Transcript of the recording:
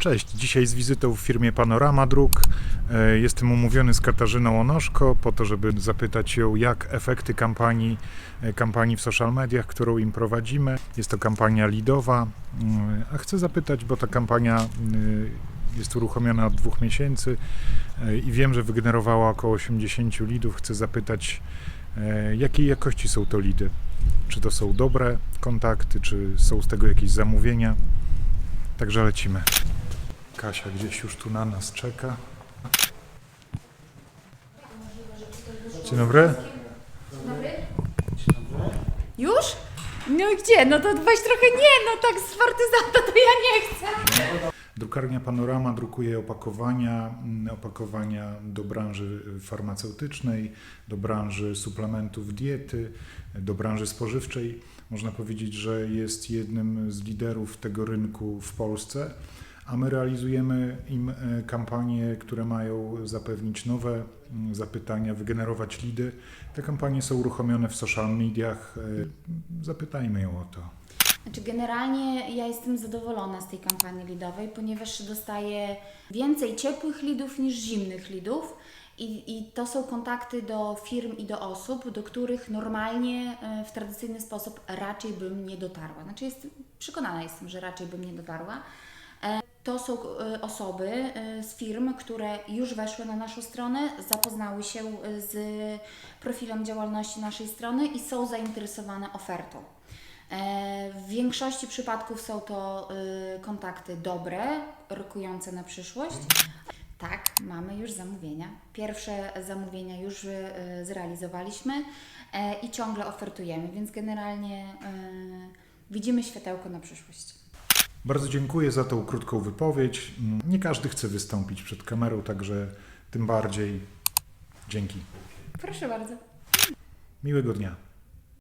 Cześć, dzisiaj z wizytą w firmie Panorama Dróg. E, Jestem umówiony z Katarzyną Onoszko po to, żeby zapytać ją, jak efekty kampanii, e, kampanii w social mediach, którą im prowadzimy. Jest to kampania lidowa, Mm, a chcę zapytać, bo ta kampania jest uruchomiona od dwóch miesięcy e, i wiem, że wygenerowała około 80 lidów. Chcę zapytać, e, jakiej jakości są to lidy? Czy to są dobre kontakty, czy są z tego jakieś zamówienia? Także lecimy. Kasia gdzieś już tu na nas czeka. Dzień dobry. Już? No i gdzie? No to weź trochę nie, no tak z partyzanta to ja nie chcę. Drukarnia Panorama drukuje opakowania, mm, opakowania do branży farmaceutycznej, do branży suplementów diety, do branży spożywczej. Można powiedzieć, że jest jednym z liderów tego rynku w Polsce, a my realizujemy im e, kampanie, które mają zapewnić nowe mm, zapytania, wygenerować lidy. Te kampanie są uruchomione w social mediach. E, Zapytajmy ją o to. Znaczy generalnie ja jestem zadowolona z tej kampanii lidowej, ponieważ dostaję więcej ciepłych lidów niż zimnych lidów. I, I to są kontakty do firm i do osób, do których normalnie e, w tradycyjny sposób raczej bym nie dotarła. Znaczy jestem, przekonana jestem, że raczej bym nie dotarła. To są e, osoby e, z firm, które już weszły na naszą stronę, zapoznały się e, z profilem działalności naszej strony i są zainteresowane ofertą. W większości przypadków są to kontakty dobre, rokujące na przyszłość. Tak, mamy już zamówienia. Pierwsze zamówienia już zrealizowaliśmy i ciągle ofertujemy, więc generalnie widzimy światełko na przyszłość. Bardzo dziękuję za tą krótką wypowiedź. Nie każdy chce wystąpić przed kamerą, także tym bardziej dzięki. Proszę bardzo. Miłego dnia.